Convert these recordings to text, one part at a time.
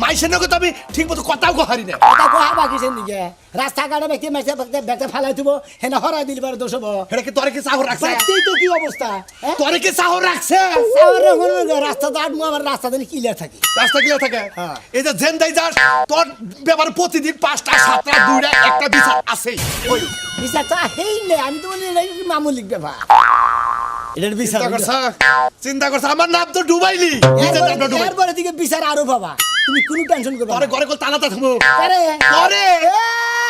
মাইসের নকে তো আমি ঠিক মতো কথাও কহারি না কথা কোহা বাকি সেন দিকে রাস্তা ঘাটে ব্যক্তি মাইছে ব্যাগটা ফালাই দিব হেনা হরাই দিল পারে দোষ হব। এটা কি তোরে কি চাহর রাখছে? তো কি অবস্থা হ্যাঁ তোরে কি চাহর রাখছে? সাওয়ার রকম রাস্তা তো আটমু আমার রাস্তা ক্লিয়ার থাকি। রাস্তা গিয়ে থাকে? হ্যাঁ। এই যে জেন দাই যাস তোর ব্যাপারে প্রতিদিন পাঁচটা সাতটা দুইটা একটা বিচার আছেই। ওই বিচারটা হেই নে আমি তো মামুলিক ব্যাপার? এটার বিচার চিন্তা করছ? চিন্তা করছ? আমার নাম তো ডুবাইলি। এরপরে বিচার আরও বাবা। তুমি কোনো টেনশন করবে তোরে ঘরে কল তালাটা থামো। আরে। করে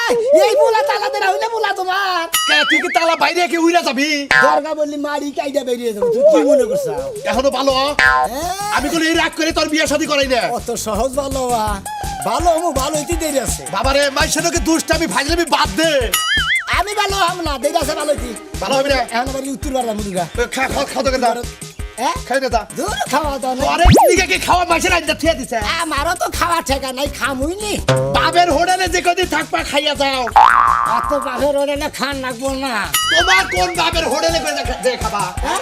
এই, এই তালা দেরা হইলে বুলা তোমার। কে তুই কি তালা বাইরে কি উইরা যাবি? দরগা বললি মারি কাইডা বেরিয়ে যাব। তুই কি মনে করছ? এখনও ভালো? আমি কোন এই রাগ করে তোর বিয়ে শাদী করাই না। অত সহজ ভালো ভালো হমু ভালো হইতে দেরি আছে। বাবারে নকে দুষ্টামি ফাইজলামি বাদ দে। আমি ভালো হম না দেরি আছে ভালো হইতি ভালো হবে না এখন আবার উত্তর বাড়লাম মুরগা খা খা খাও তোকে দা হ্যাঁ খাই না দূর খাওয়া আরে কি খাওয়া মাইসের আইন্দা থিয়া দিছে? আমারও তো খাওয়া ঠেকা নাই খামুই নি। বাবের হোটেলে যে কদিন থাকবা খাইয়া যাও। অত খান লাগবো না। তোমার কোন বাবের হোটেলে করে খাবা? হ্যাঁ?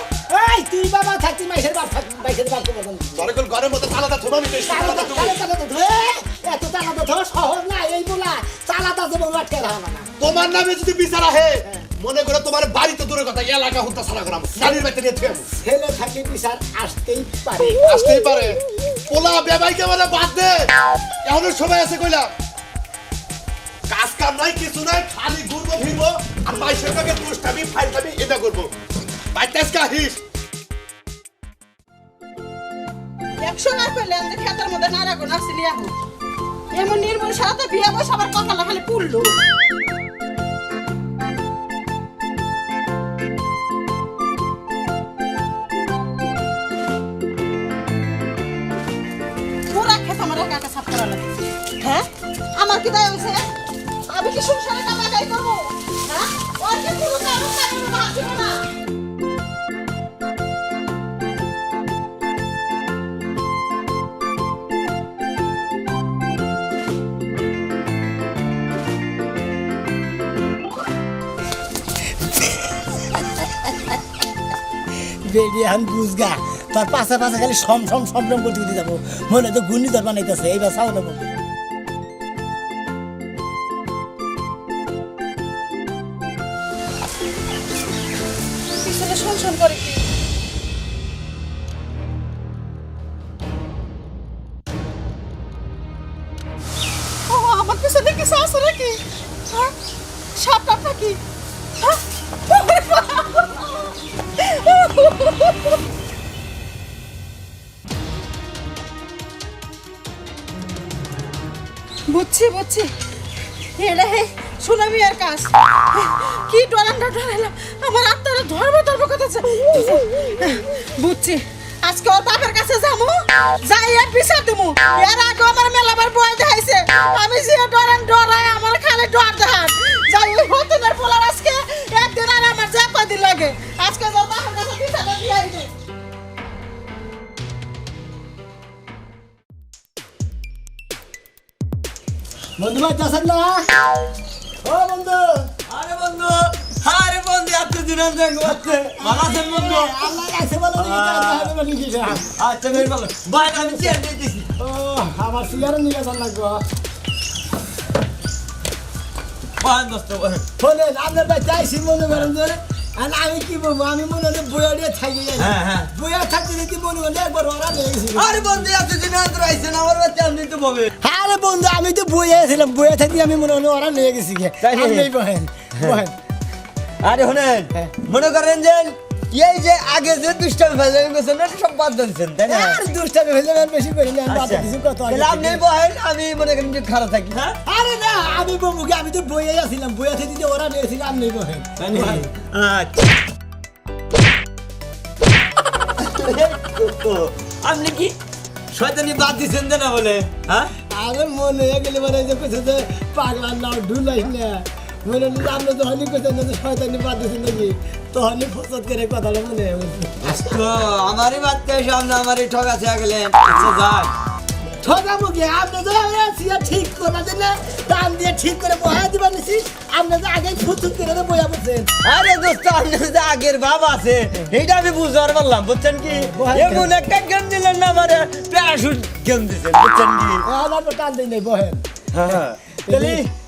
এই তুই বাবা থাকতি মাইসের বাপ থাকতি মাইসের বাপ কে বলুন তোরে কোন ঘরের মধ্যে তালাটা থুবা নিতে তালাটা থুবো এত টাকা তো ধর সহজ না এই বলা। চালাতা যে আটকে রাখা না। তোমার নামে যদি বিচার আহে মনে করো তোমার বাড়ি তো দূরের কথা এলাকা হত্যা ছাড়া করাম নারীর বাড়িতে নিয়ে থুয়ে ছেলে থাকলে বিচার আসতেই পারে। আসতেই পারে। পোলা বেবাইকে বলে বাদ দে। এখনও সময় আছে কইলাম। কাজ কাম নাই কিছু নাই খালি ঘুরবো ফিরবো আর মাইসের কাছে দুষ্টামি ফাইলটামি এটা করব। বাইতেস কাহিস একশো না করলেন যে খেতের মধ্যে নারা গোনা আসলি এখন এমন নির্মল সারা তো বিয়ে বসে আবার কপালে খালি খেত আমার আমার কি দায় হয়েছে? আমি কি সংসারে কামা কাই করব? হ্যাঁ? বেরিয়ে হান বুঝগা তার পাশে পাশে খালি সম সম সম করতে দিতে যাব। মনে তো ঘূর্ণিঝড় বানাইতেছে, এইবার চাও বুঝছি বুঝছি। এটা হে, সুনামি আর কাজ। কি ডরান ডরালাম আমার আত্মারা ধর্ম ধর্ম কথা বুঝছি। আজকে ওর বাপের কাছে যাব যাই আর বিচার দেবো এর আগে আমার মেলাবার বয় দেখাইছে। আমি যে ডরান ডরাই আমার খালি ডর দেখান। যাই ওই হতনের পোলার আজকে একদিন আর আমার যা কদিন লাগে। আজকে ওর বাপের কাছে বিচারটা দিয়ে বন্ধু ভাই আছেন না? ও বন্ধু। আরে বন্ধু আরে বন্ধু এত দিন দেখতে ভালো আছেন বন্ধু? আল্লাহ কাছে বলো দেখি তাড়াতাড়ি হবে না আচ্ছা বেশ ভালো। ভাই আমি চেয়ার দিতেছি ও আমার সিগারও নিয়ে যান লাগবো। দোস্ত ভাই বলেন আপনার ভাই চাইছি মনে করেন আর আমি কি বলব আমি মনে হয় বইয়া দিয়ে থাকি হ্যাঁ, হ্যাঁ। বইয়া থাকতে দেখি মনে করেন একবার ওরা নিয়ে গেছি আরে বন্ধু এত দিন আন্তর না আমার বাচ্চা আপনি তো পাবে আরে বন্ধু আমি তো বইয়া ছিলাম বইয়া থাকি আমি মনে হলো ওরা নিয়ে গেছি গে তাই? বহেন বহেন আরে শুনেন হ্যাঁ। মনে করেন যে এই যে আগে যে দুষ্টামি ফেলে গেছেন না সব বাদ দিচ্ছেন তাই না আর দুষ্টামি হইলে আর বেশি করি না বাদ আচ্ছা। কিছু আগে তাহলে আপনি। বহেন আমি মনে করেন যে খারাপ থাকি হ্যাঁ আরে না আমি বমুকে আমি তো বইয়াই আছিলাম বইয়া থেকে ওরা নিয়েছিল আপনি বহেন। নাকি? আচ্ছা। আপনি কি শয়তানি বাদ দিচ্ছেন না বলে হ্যাঁ? আরে মনে গেলে মানে যে কিছু যে পাগলার নাম ঢুলাইস না। মনে হলো আপনি যখনই কইছেন না যে শয়তানি বাদ দিয়েছেন নাকি? তখনই ফসত করে কথাটা মনে হয়েছে তো আমারই বাচ্চা সামনে আমারই ঠকাছে গেলেন যাক মুখে আপনি তো সিয়া ঠিক করে দেন না টান দিয়ে ঠিক করে বহাই দিবার নিছি আপনি তো করে বয়া বলছেন আরে দোস্ত আপনার যে আগের ভাব আছে এইটা আমি বুঝতে পারলাম বুঝছেন কি? এমন একটা গেম দিলেন না আমার প্যারাশুট গেম বুঝছেন কি? আমার টান দিই নাই বহেন। হ্যাঁ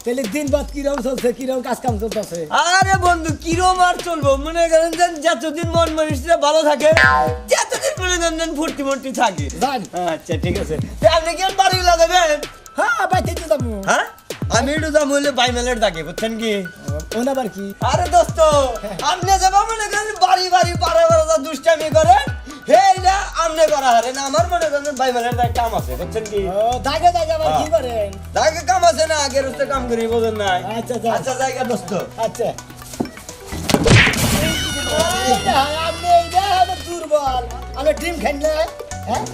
তাহলে দিন বাদ কিরম চলছে কিরম কাজ কাম চলতেছে? আরে বন্ধু কিরম আর চলবো? মনে করেন যে যতদিন মন মানুষরা ভালো থাকে যতদিন মনে করেন ফুর্তি মুর্তি থাকে। আচ্ছা ঠিক আছে। আপনি কি বাড়ি লাগাবেন? হ্যাঁ বাইতে তো যাব। হ্যাঁ? আমি একটু দাম হইলে বাইমেলের থাকে বুঝছেন কি? ওন আবার কি? আরে দোস্ত আপনি যাবা মনে করেন বাড়ি বাড়ি পাড়া পাড়া দুষ্টামি করেন হেইটা আমনে করা হারে না আমার মনে করেন বাইমেলের দায় কাম আছে বুঝছেন কি? দাগে দাগে আবার কি করেন? দাগে কাম আছে না আগের হচ্ছে কাম করি বোঝেন নাই? আচ্ছা আচ্ছা। আচ্ছা জায়গা দোস্ত। আচ্ছা। আপনি এইটা হলো দুর্বল। না হ্যাঁ?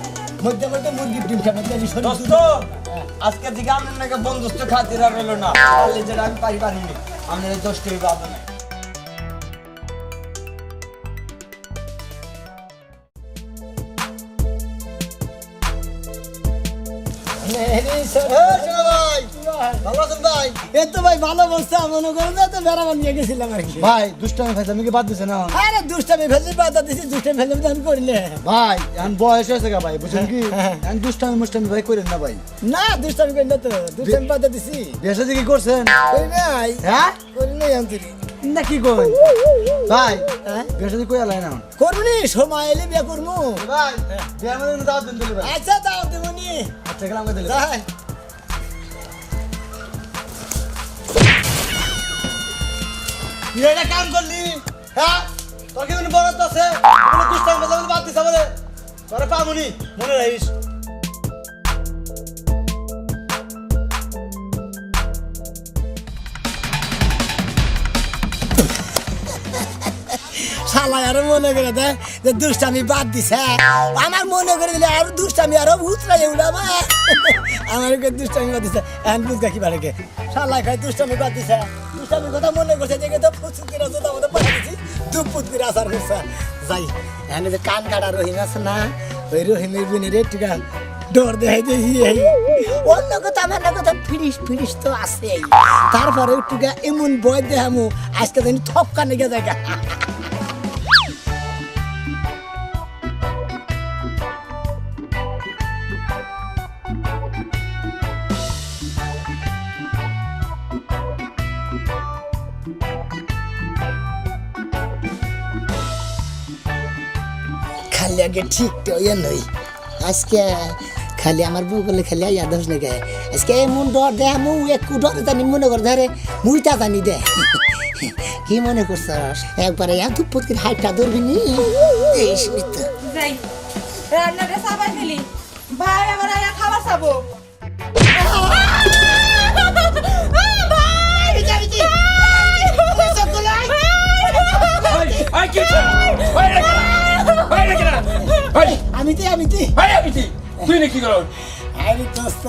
মধ্যে মধ্যে মুরগির দোস্ত আজকে থেকে আপনার নাকি বন্ধুত্ব খাতির আর হলো না যেটা আমি পারি পারিনি আপনার দোষটি বাদ নাই ভাই। দুষ্টামি ভাই? তুমি কি। বাদ দিছে না? আরে দুষ্টামি ফেলতে বাধা দিছি দুষ্টামি ফেলতে আমি করিলে ভাই এখন বয়স হয়েছে গা ভাই বুঝছেন কি? এখন দুষ্টামি মুষ্টামি ভাই করেন না ভাই। না দুষ্টামি করি না তো দুষ্টামি বাধা দিছি। বিয়ে কি করছেন? করি নাই। হ্যাঁ? করি নাই আমি। না কি কই? ভাই হ্যাঁ? বিয়ে কই আলাই না? করবনি সময় এলে বিয়ে করব। ভাই বিয়ে আমাদের দাওয়াত দেন দিলে ভাই। আচ্ছা দাও দেবনি আচ্ছা গেলাম দিলে? তুই এটা কাম করলি? হ্যাঁ? তোর কি কোনো বরাদ্দ আছে? কোনো বাদ দিছে আমাদের? তোরে পামুনি মনে রাখিস। শালা আরও মনে করে দেয় যে দুষ্টামি বাদ দিছে। আমার মনে করে দিলে আরও দুষ্টামি, আরও উতরাই উড়াবা আমার দুষ্টামি বাদ দিছে। এখন বুঝগা কি বাড়ে শালা খাই দুষ্টামি বাদ দিছে। দুষ্টামির কথা মনে করছে তো দিছি। দুপুত আসার যাই, এখানে যে কান কাটা রহিম আছে না, ওই রহিমের বোনের একটুকা ডর দেখাই দেখি অন্য কথা, আমার কথা, ফিরিস ফিরিস তো আছে তারপরে এমন বয় দেখামু, আজকে জানি থপকা নেগে জায়গা আগে ঠিক তো ইয়ে নই আজকে খালি আমার বউ বলে খালি আইয়া দোষ নাকি আজকে এমন ডর দে, মু একটু ডর জানি, মনে করে, ধরে মুইটা জানি দে। কি মনে করছস? একবারে এত পুতকির হাইটটা ধরবি নি? এই রান্নাটা সাবাই ফেলি ভাই, আমার খাবার খাব আমি তে আমি তে তুই নাকি করো? আরে দোস্ত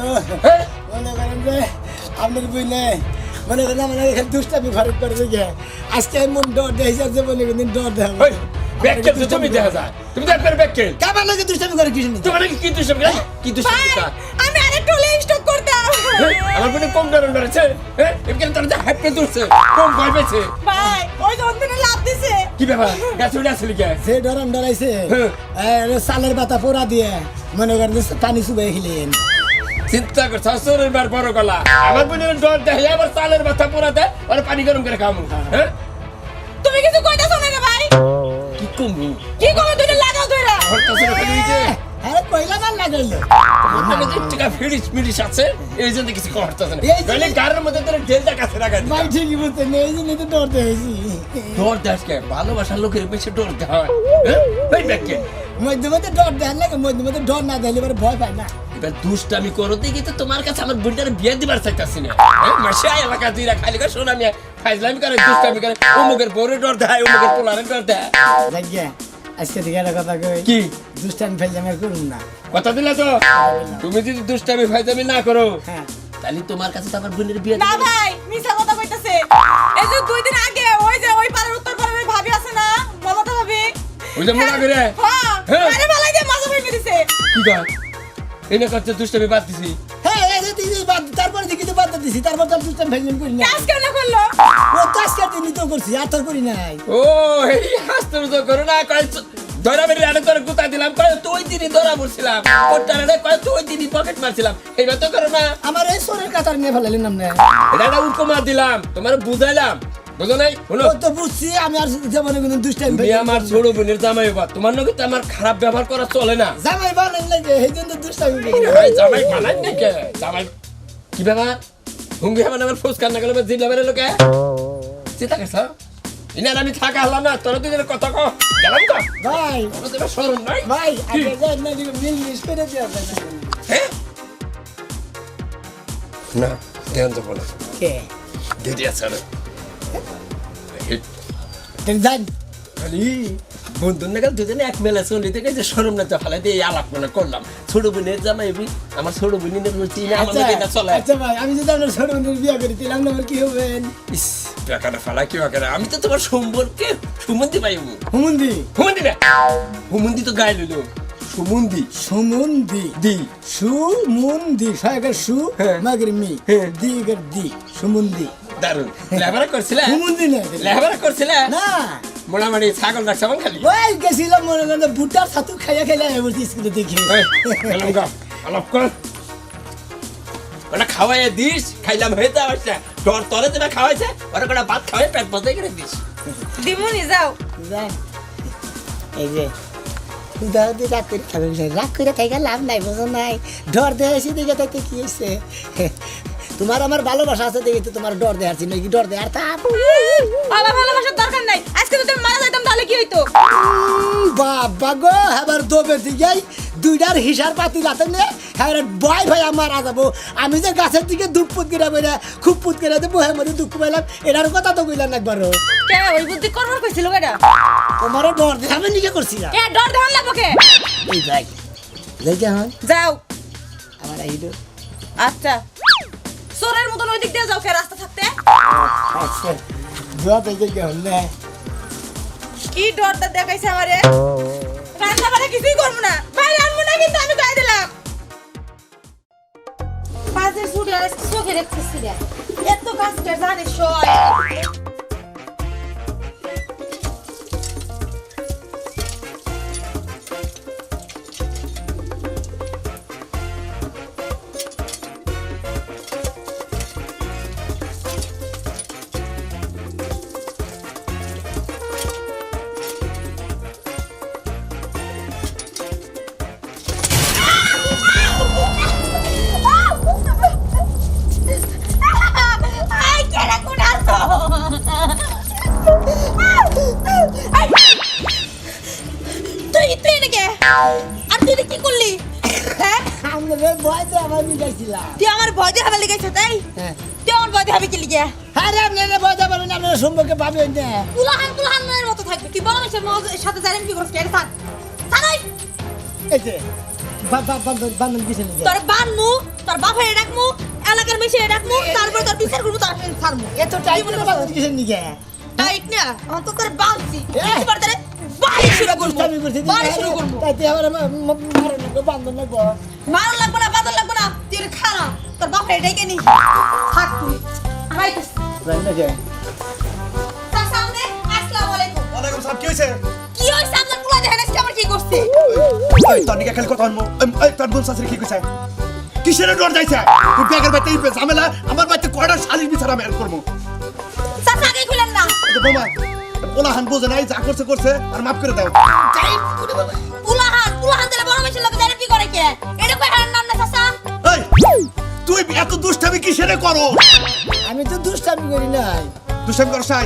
মনে করেন যে আপনার বইলে মনে করেন আমার এখানে দুষ্টামি ফারুক করে দেখে। আজকে এমন ডর দেয় যে মনে করেন ডর দেয় ব্যাককেল তো তুমি দেখা যায়। তুমি তো একবার ব্যাককেল। কাবার লাগে দুষ্টামি করে কিছু নেই তোমার কি দুষ্টামি করে? কি দুষ্টামি ভাই করে? আমি আরেকটু স্টক করতাম হ্যাঁ? আমার বোনে কম ডর ডরেছে হ্যাঁ এমনি তারা হ্যাপে ধরছে কম ভয় পেয়েছে। ভাই ওই দিছে কি ব্যাপার? গাছ উঠে আসলি কে? সে ডরান ডরাইছে হ্যাঁ। সালের পাতা পোড়া দিয়ে মনে করেন পানি চুবাই খেলেন। চিন্তা করছ সরের বার বড় গলা। আমার বোনের ডর দেয় আবার চালের মাথা পোড়া দেয় আর পানি গরম করে খামু। হ্যাঁ। তুমি কিছু কইতাছ না রে ভাই? কি কমু? কি করবে দুইটা লাগাও হরতাছে না খালি ওই যে? আরে পয়লা বার লাগাইলো। আপনাকে যে টাকা ফিরিস ফিরিস আছে এই জন্য কিছু করতেছে না। তাহলে গাড়ির মধ্যে তোর ঢেলটা কাছে রাখা ভাই ঠিকই বুঝতে নেই এই জন্য তো ডর দেখেছি ডর দেশ কে ভালোবাসার লোকের বেশি ডর দেয় হয়। হ্যাঁ? ভাই ব্যাককে মধ্যে মধ্যে ডর দেন লাগে মধ্যে মধ্যে ডর না দিলে এবার ভয় পায় না। এবার দুষ্টামি করো দেখি তো তোমার কাছে আমার বোনটার বিয়ে দিবার চাইতাছি না। হ্যাঁ? মাসে এলাকা তুই খালি করে শোনা আমি ফাইজলামি করে দুষ্টামি করে অমুকের বউরে ডর দেয় অমুকের পোলারে ডর দেয়। লাগিয়া আজকে থেকে একটা কথা কই কি? দুষ্টামি ফেললে আমি আর করুন না। কথা দিলা তো? তুমি যদি দুষ্টামি ফাইজলামি না করো হ্যাঁ। তাহলে তোমার কাছে তো আমার বোনের বিয়ে না ভাই মিছা কথা কইতাছে এই যে দুই দিন আগে ওই যে ওই পাড়ার উত্তর পাড়ার ভাবি আছে না? মমতা ভাবি? ওই যে মনে করে হ্যাঁ হ্যাঁ। আরে ভালাই দিয়ে মাথা ভেঙে দিছে কি কর এনে করছে দুষ্টামি বাদ দিছি। হ্যাঁ এই যে দিদি বাদ তারপরে দেখি তো বাদ দিছি তারপর তো দুষ্টামি ফেললাম করি না কাজ কেন করল? ও তো আজকে দিনই তো করছি আর তোর করি নাই। ও এই হাসতে তো করো না কয় ধরা বেরিয়ে তোর গুতা দিলাম কয় তুই দিনই ধরা পড়ছিলাম কয় তুই পকেট মারছিলাম। এইবার তো করো না। আমার এই সোরের কাতার নিয়ে ফেলালেন না এটা একটা দিলাম। তোমার বুঝাইলাম। বুঝো নাই? তো বুঝছি আমি আর কোনো তুমি আমার ছোট বোনের জামাই বা তোমার নাকি তো আমার খারাপ ব্যবহার করা চলে না। জামাই বানান লাগে এই জন্য জামাই বানাই নাকি জামাই কি ব্যাপার? হুঙ্গি আমার আমার ফোস কান্না গেলে জিল্লা বেড়ে লোকে। চিন্তা করছ? ইনার আমি থাকা হলাম না। তোর দুজনের কথা কো গেলাম তো। ভাই। নাই। ভাই আগে যাই না দিকে মিল মিস করে দিয়া হ্যাঁ? না ধ্যান তো বলে। কে? দেরি আছে না তেন জান খালি বন্ধুর নাগাল দুজনে এক মেলা চলি থেকে যে সরম না ফালাই দিয়ে এই আলাপ মনে করলাম। ছোট বোনের জামাই বি আমার ছোট বোনের বলছি না আমার আচ্ছা না চলে আচ্ছা ভাই আমি যদি আপনার ছোট বোনের বিয়ে করি তাহলে আপনার কি হবেন ইস টাকাটা ফালা কি বাকারে আমি তো তোমার সম্পর্কে সুমন্দি পাইবো হুমুন্দি হুমন্দি না হুমন্দি তো গায়ে লইলো সুমন্দি। সুমন্দি। দি। সুমন্দি। সাগর সু। মাগর মি। দি দিগর দি। সুমন্দি। দারুণ লেবারা করছিলে? সুমন্দি না। লেবারা করছিলে? না। মোটামুটি ছাগল রাখছাম খালি? ওই গেছিলাম মনে করেন ভুট্টার ছাতু খাইয়া খাইয়া এবার স্কুলে দেখি। আলাপ কর। ওটা খাওয়াই দিস খাইলাম হয়ে যাওয়া তোর তরে তুমি খাওয়াইছে ওরা কটা ভাত খাওয়াই পেট বজাই করে দিস। দিমুনি যাও। জান, এই যে। দাও দি রাত করে খাবে বুঝলে। রাগ করে থাকা লাভ নাই, বোঝো নাই। ডর দেখাইছি দেখে তাইতে কি হয়েছে? তোমার আমার ভালোবাসা আছে দেখে তোমার ডর দেখাচ্ছি নাকি ডর দেখার তা ভালোবাসার দরকার নাই। আজকে তো তুমি কি হইতো? বাবা গো এবার দোবে দিকে দুইটার হিসার পাতি লাতে নে হ্যাঁ ভয় ভয় আমার যাব। আমি যে গাছের দিকে দুপ পুত করে বেড়ে খুব পুত করে দেবো হ্যাঁ মধ্যে দুঃখ পাইলাম এটার কথা তো কইলাম একবারও। ওই বুদ্ধি করবার কইছিল তোমারও ডর দেখে আমি নিজে করছি না কে ডর দেখান লাগবো কে? এই যাই যাই কেমন যাও। আমার আচ্ছা। সোরের মতন ওই দিক দিয়ে যাও কে রাস্তা থাকতে? আচ্ছা। দোয়া পেয়ে কেমন না? কি ডরটা দেখাইছে আমারে? রান্না বাড়া কিছুই করব না। ভাই রান্না না কিন্তু আমি গায়ে দিলাম। কাজের আজকে চোখে দেখতেছি এত কাজটা জানিস তুই আমার ভয় দেখাবে লেগেছে তাই? হ্যাঁ। তুই আমার ভয় দেখাবে কি লিগে আরে আপনারা ভয় দেবেন না আপনারা সম্পর্কে পাবেন না। কুলাহান কুলাহান মতো থাকবে। তুই বড় মানুষের সাথে জানেন কি করছিস এটা থাক থানাই এই যে তোর বানমু তোর বাপের ডাকমু এলাকার মেশে ডাকমু তারপর তোর বিচার করব তার ছাড়মু। এত টাইম টাইট না তোর বাঁধছি এ! তারে বাড়ি শুরু করব। বাড়ি শুরু করব। তাইতে আবার মারো না না গো মারো লাগবো। না বাদল লাগবো না। তুই এটা খা না। তোর বাপের ডেকে নি। থাক তুই। হাই রান্না কে তার সামনে আসসালামু আলাইকুম। ওয়ালাইকুম সালাম কি হয়েছে? কি হইছে আপনার পোলা দেখেন আজকে আমার কি করছে? এই তোর নিকে খালি কথা আনব এই তোর বোন শাশুড়ি কি কইছে? কিসের ডর যাইছে? তুই ব্যাগের বাইতে ঝামেলা আমার বাইতে কয়টা শালির বিচার আমি করব? চাচা আগে খুলেন না। বোমা। ওলা হান বোঝে নাই যা করছে করছে আর মাফ করে দাও। পুলাহান পুলাহান দিলে বড় মেশিন লোক জানে কি করে কে? এটা কই হারার নাম না চাচা? এই তুই এত দুষ্টামি কিসেরে করো? আমি তো দুষ্টামি করি নাই। দুষ্টামি করছ নাই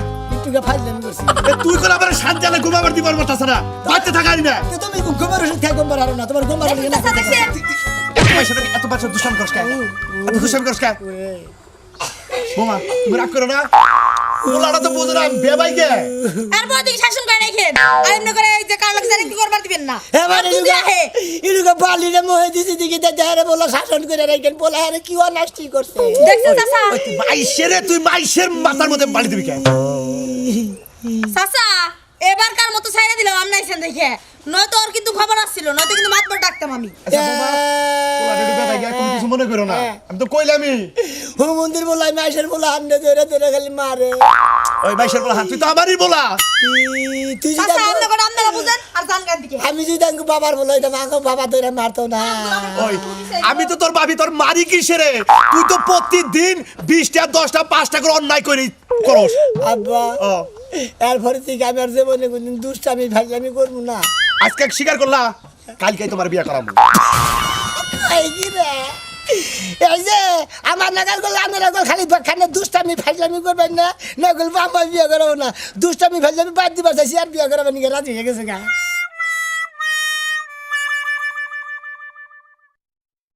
করছি। তুই করে আবার শান্ত জালে ঘুমাবার দিবার মতো আছে না বাচ্চা থাকাই না। তুমি গোবর ওষুধ খাই গোবর হারো না তোমার দেখি। চাচা এত পয়সা দুষ্টামি করছ কেন এত দুষ্টামি করছ কেন বোমা তুমি রাগ করো না। ওলাটা তো বোঝো না বেবাই কে এরপর দিকে শাসন করে রাখেন। আর এমনি করে এই যে কার লোক কি করবার দিবেন না? এবার আর দুধে আহে ইলুকে বালিরে মোহে দিছি দিকে দেহারে বলা শাসন করে রাখেন। বলা আরে কি অনাষ্টি করছে? দেখছেন চাচা? মাইশের তুই মাইশের মাথার মধ্যে বালি দিবি কে চাচা এবারকার মতো ছাইরা দিলাম আমনাইছেন দেখে। নয়তো ওর কিন্তু খবর আসছিল নয়তো কিন্তু মাতবার ডাকতাম আমি। আচ্ছা বাবা পোলা রেডি বেটা গিয়া তুমি কিছু মনে করো না। আমি তো কইলামই। হু মন্দির বলাই মাসের বলা আন্নে ধরে ধরে খালি মারে। ওই বলা তুই তো আমারই বলা। তুই যদি আমি যদি বাবার আমাকে বাবা ধরে মারতো না। ওই আমি তো তোর ভাবি তোর মারি কিসে রে? তুই তো প্রতিদিন বিশটা দশটা পাঁচটা করে অন্যায় করি করস। আব্বা এরপরে থেকে আমি আর জীবনে কোনদিন দুষ্টামি ভাইলামি করব না। আজকে স্বীকার করলা কালকে তোমার বিয়ে করাবো। আমার নাগাল করলে খানে দুষ্টামি, ফাইজলামি করবেন বাদ দিবার আর বিয়ে করাবেন রাজি হয়ে গেছে গা।